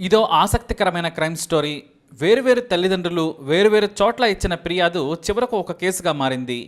ఇదో ఆసక్తికరమైన crime story. వేరువేరు తల్లిదండ్రులు వేరువేరు చోట్ల ఇచ్చిన ఫిర్యాదు చివరకు ఒక కేసుగా మారింది.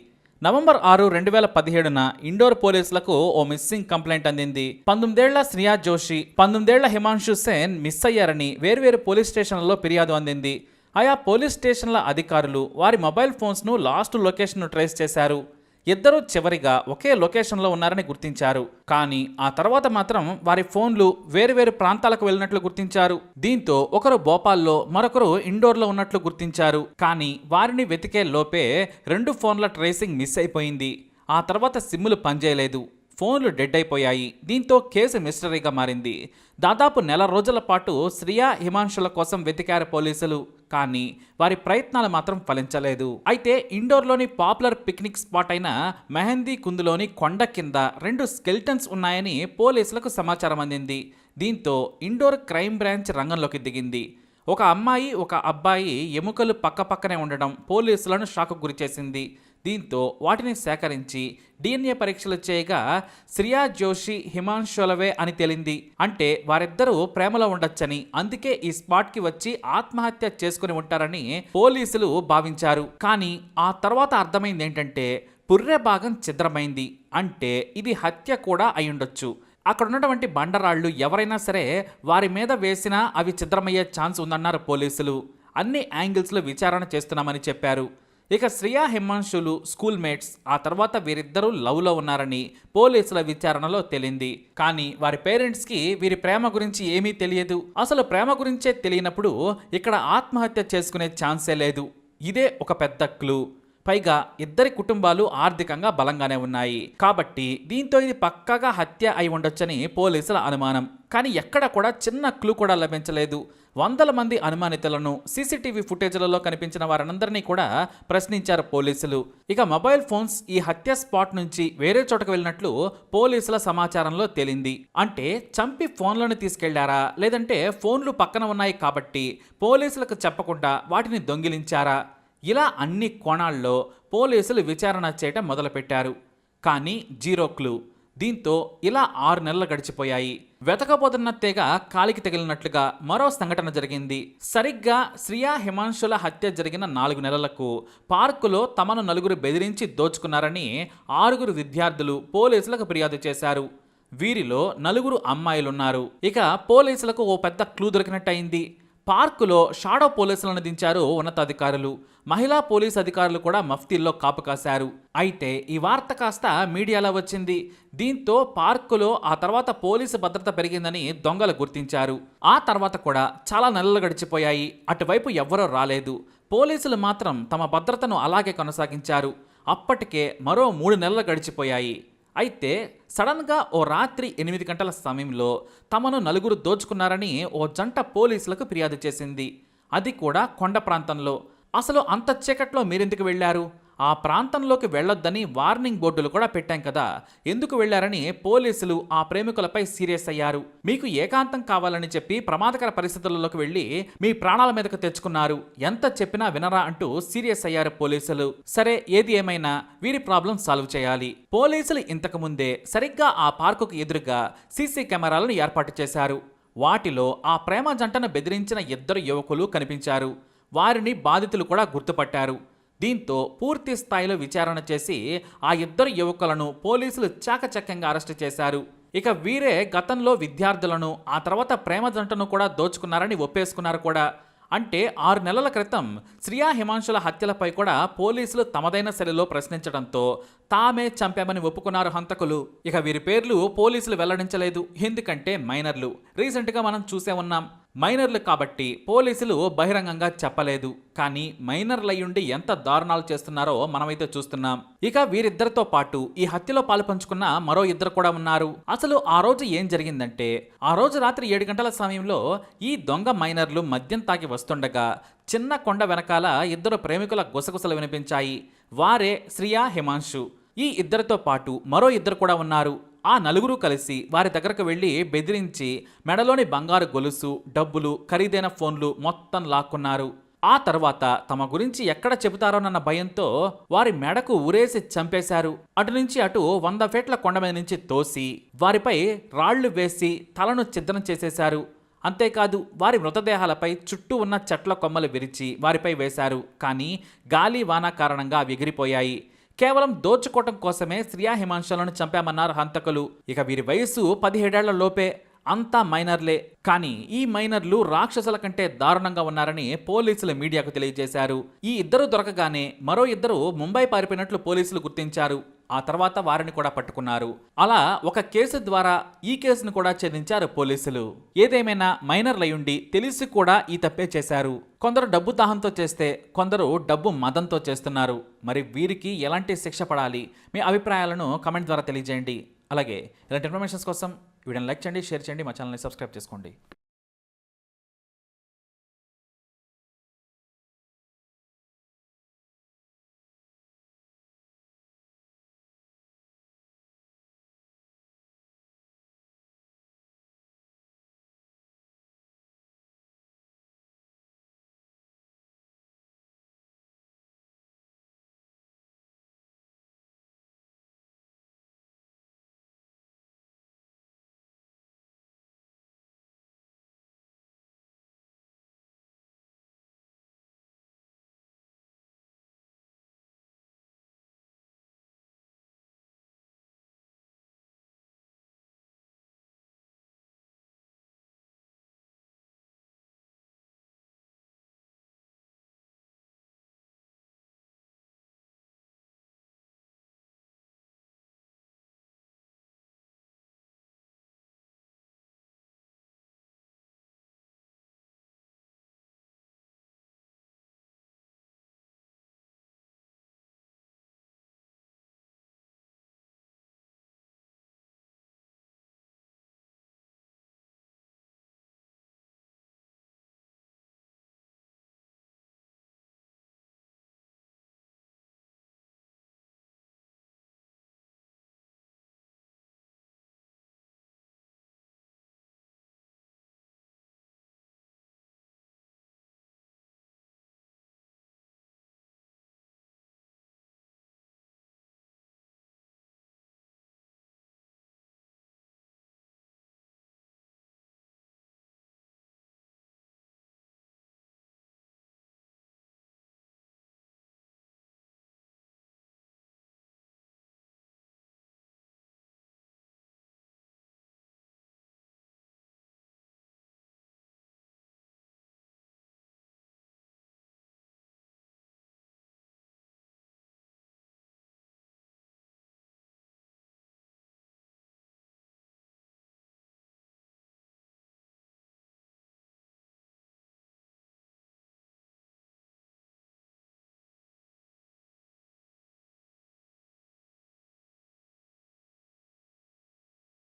నవంబర్ ఆరు రెండు వేల పదిహేడున ఇండోర్ పోలీసులకు ఓ మిస్సింగ్ కంప్లైంట్ అందింది. పంతొమ్మిదేళ్ళ శ్రియా జోషి పంతొమ్మిదేళ్ళ హిమాంశు సేన్ మిస్ అయ్యారని వేర్వేరు పోలీస్ స్టేషన్లలో ఫిర్యాదు అందింది. ఆయా పోలీస్ స్టేషన్ల అధికారులు వారి మొబైల్ ఫోన్స్ను లాస్ట్ లొకేషన్ను ట్రేస్ చేశారు. ఇద్దరూ చివరిగా ఒకే లొకేషన్లో ఉన్నారని గుర్తించారు. కానీ ఆ తర్వాత మాత్రం వారి ఫోన్లు వేరువేరు ప్రాంతాలకు వెళ్ళినట్లు గుర్తించారు. దీంతో ఒకరు భోపాల్లో మరొకరు ఇండోర్లో ఉన్నట్లు గుర్తించారు. కానీ వారిని వెతికే లోపే రెండు ఫోన్ల ట్రేసింగ్ మిస్ అయిపోయింది. ఆ తర్వాత సిమ్ములు పనిచేయలేదు. ఫోన్లు డెడ్ అయిపోయాయి. దీంతో కేసు మిస్టరీగా మారింది. దాదాపు నెల రోజుల పాటు శ్రియా హిమాంశుల కోసం వెతికారు పోలీసులు. కానీ వారి ప్రయత్నాలు మాత్రం ఫలించలేదు. అయితే ఇండోర్లోని పాపులర్ పిక్నిక్ స్పాట్ అయిన మెహందీ కుందులోని కొండ కింద రెండు స్కెల్టన్స్ ఉన్నాయని పోలీసులకు సమాచారం అందింది. దీంతో ఇండోర్ క్రైమ్ బ్రాంచ్ రంగంలోకి దిగింది. ఒక అమ్మాయి ఒక అబ్బాయి ఎముకలు పక్కపక్కనే ఉండడం పోలీసులను షాకు గురిచేసింది. దీంతో వాటిని సేకరించి డిఎన్ఏ పరీక్షలు చేయగా శ్రియా జోషి హిమాంశులవే అని తేలింది. అంటే వారిద్దరూ ప్రేమలో ఉండొచ్చని అందుకే ఈ స్పాట్కి వచ్చి ఆత్మహత్య చేసుకుని ఉంటారని పోలీసులు భావించారు. కానీ ఆ తర్వాత అర్థమైంది ఏంటంటే పుర్రె భాగం ఛిద్రమైంది. అంటే ఇది హత్య కూడా అయ్యుండొచ్చు. అక్కడ ఉన్నటువంటి బండరాళ్ళు ఎవరైనా సరే వారి మీద వేసినా అవి ఛిద్రమయ్యే ఛాన్స్ ఉందన్నారు పోలీసులు. అన్ని యాంగిల్స్లో విచారణ చేస్తున్నామని చెప్పారు. ఇక శ్రియా హిమాంశులు స్కూల్ మేట్స్ ఆ తర్వాత వీరిద్దరూ లవ్లో ఉన్నారని పోలీసుల విచారణలో తేలింది. కానీ వారి పేరెంట్స్కి వీరి ప్రేమ గురించి ఏమీ తెలియదు. అసలు ప్రేమ గురించే తెలియనప్పుడు ఇక్కడ ఆత్మహత్య చేసుకునే ఛాన్సే లేదు. ఇదే ఒక పెద్ద క్లూ. పైగా ఇద్దరి కుటుంబాలు ఆర్థికంగా బలంగానే ఉన్నాయి. కాబట్టి దీంతో ఇది పక్కాగా హత్య అయి ఉండొచ్చని పోలీసుల అనుమానం. కానీ ఎక్కడ కూడా చిన్న క్లూ కూడా లభించలేదు. వందల మంది అనుమానితులను సీసీటీవీ ఫుటేజ్లలో కనిపించిన వారందరినీ కూడా ప్రశ్నించారు పోలీసులు. ఇక మొబైల్ ఫోన్స్ ఈ హత్య స్పాట్ నుంచి వేరే చోటకు వెళ్ళినట్లు పోలీసుల సమాచారంలో తేలింది. అంటే చంపి ఫోన్లను తీసుకెళ్ళారా? లేదంటే ఫోన్లు పక్కన ఉన్నాయి కాబట్టి పోలీసులకు చెప్పకుండా వాటిని దొంగిలించారా? ఇలా అన్ని కోణాల్లో పోలీసులు విచారణ చేయటం మొదలుపెట్టారు. కానీ జీరో క్లూ. దీంతో ఇలా ఆరు నెలలు గడిచిపోయాయి. వెతకబోతున్న తెగ కాలికి తగిలినట్లుగా మరో సంఘటన జరిగింది. సరిగ్గా శ్రియా హిమాంశుల హత్య జరిగిన నాలుగు నెలలకు పార్కులో తమను నలుగురు బెదిరించి దోచుకున్నారని ఆరుగురు విద్యార్థులు పోలీసులకు ఫిర్యాదు చేశారు. వీరిలో నలుగురు అమ్మాయిలున్నారు. ఇక పోలీసులకు ఓ పెద్ద క్లూ దొరికినట్టయింది. పార్కులో షాడో పోలీసులను దించారు ఉన్నతాధికారులు. మహిళా పోలీస్ అధికారులు కూడా మఫ్తీల్లో కాపు కాశారు. అయితే ఈ వార్త కాస్త మీడియాలో వచ్చింది. దీంతో పార్కులో ఆ తర్వాత పోలీసు భద్రత పెరిగిందని దొంగలు గుర్తించారు. ఆ తర్వాత కూడా చాలా నెలలు గడిచిపోయాయి. అటువైపు ఎవ్వరూ రాలేదు. పోలీసులు మాత్రం తమ భద్రతను అలాగే కొనసాగించారు. అప్పటికే మరో మూడు నెలలు గడిచిపోయాయి. అయితే సడన్గా ఓ రాత్రి ఎనిమిది గంటల సమయంలో తమను నలుగురు దోచుకున్నారని ఓ జంట పోలీసులకు ఫిర్యాదు చేసింది. అది కూడా కొండ ప్రాంతంలో. అసలు అంత చీకట్లో మీరెందుకు వెళ్ళారు? ఆ ప్రాంతంలోకి వెళ్ళొద్దని వార్నింగ్ బోర్డులు కూడా పెట్టాం కదా. ఎందుకు వెళ్ళారని పోలీసులు ఆ ప్రేమికులపై సీరియస్ అయ్యారు. మీకు ఏకాంతం కావాలని చెప్పి ప్రమాదకర పరిస్థితులలోకి వెళ్ళి మీ ప్రాణాల మీదకు తెచ్చుకున్నారు. ఎంత చెప్పినా వినరా అంటూ సీరియస్ అయ్యారు పోలీసులు. సరే ఏది ఏమైనా వీరి ప్రాబ్లం సాల్వ్ చేయాలి. పోలీసులు ఇంతకు ముందే సరిగ్గా ఆ పార్కుకు ఎదురుగా సీసీ కెమెరాలను ఏర్పాటు చేశారు. వాటిలో ఆ ప్రేమ జంటను బెదిరించిన ఇద్దరు యువకులు కనిపించారు. వారిని బాధితులు కూడా గుర్తుపట్టారు. దీంతో పూర్తి స్థాయిలో విచారణ చేసి ఆ ఇద్దరు యువకులను పోలీసులు చాకచక్యంగా అరెస్టు చేశారు. ఇక వీరే గతంలో విద్యార్థులను ఆ తర్వాత ప్రేమ జంటను కూడా దోచుకున్నారని ఒప్పేసుకున్నారు కూడా. అంటే ఆరు నెలల క్రితం శ్రియా హిమాంశుల హత్యలపై కూడా పోలీసులు తమదైన శైలిలో ప్రశ్నించడంతో తామే చంపామని ఒప్పుకున్నారు హంతకులు. ఇక వీరి పేర్లు పోలీసులు వెల్లడించలేదు. ఎందుకంటే మైనర్లు. రీసెంట్గా మనం చూసే ఉన్నాం. మైనర్లు కాబట్టి పోలీసులు బహిరంగంగా చెప్పలేదు. కానీ మైనర్లయ్యుండి ఎంత దారుణాలు చేస్తున్నారో మనమైతే చూస్తున్నాం. ఇక వీరిద్దరితో పాటు ఈ హత్యలో పాలుపంచుకున్న మరో ఇద్దరు కూడా ఉన్నారు. అసలు ఆ రోజు ఏం జరిగిందంటే ఆ రోజు రాత్రి ఏడు గంటల సమయంలో ఈ దొంగ మైనర్లు మద్యం తాగి వస్తుండగా చిన్న కొండ వెనకాల ఇద్దరు ప్రేమికుల గుసగుసలు వినిపించాయి. వారే శ్రియా హిమాంశు. ఈ ఇద్దరితో పాటు మరో ఇద్దరు కూడా ఉన్నారు. ఆ నలుగురు కలిసి వారి దగ్గరకు వెళ్ళి బెదిరించి మెడలోని బంగారు గొలుసు డబ్బులు ఖరీదైన ఫోన్లు మొత్తం లాక్కున్నారు. ఆ తర్వాత తమ గురించి ఎక్కడ చెబుతారోనన్న భయంతో వారి మెడకు ఉరేసి చంపేశారు. అటు నుంచి అటు వంద ఫీట్ల కొండ మీద నుంచి తోసి వారిపై రాళ్ళు వేసి తలను ఛిద్రం చేసేశారు. అంతేకాదు వారి మృతదేహాలపై చుట్టూ ఉన్న చెట్ల కొమ్మలు విరిచి వారిపై వేశారు. కానీ గాలి వాన కారణంగా అవి ఎగిరిపోయాయి కేవలం దోచుకోవటం కోసమే శ్రియా హిమాంశాలను చంపామన్నారు హంతకులు. ఇక వీరి వయస్సు పదిహేడేళ్ళ లోపే అంతా మైనర్లే. కానీ ఈ మైనర్లు రాక్షసుల కంటే దారుణంగా ఉన్నారని పోలీసులు మీడియాకు తెలియజేశారు. ఈ ఇద్దరు దొరకగానే మరో ఇద్దరు ముంబై పారిపోయినట్లు పోలీసులు గుర్తించారు. ఆ తర్వాత వారిని కూడా పట్టుకున్నారు. అలా ఒక కేసు ద్వారా ఈ కేసును కూడా ఛేదించారు పోలీసులు. ఏదేమైనా మైనర్లయుండి తెలిసి కూడా ఈ తప్పే చేశారు. కొందరు డబ్బు దాహంతో చేస్తే కొందరు డబ్బు మదంతో చేస్తున్నారు. మరి వీరికి ఎలాంటి శిక్ష పడాలి? మీ అభిప్రాయాలను కమెంట్ ద్వారా తెలియజేయండి. అలాగే ఇలాంటి ఇన్ఫర్మేషన్స్ కోసం వీడియోని లైక్ చేయండి షేర్ చేయండి మా ఛానల్ని సబ్స్క్రైబ్ చేసుకోండి.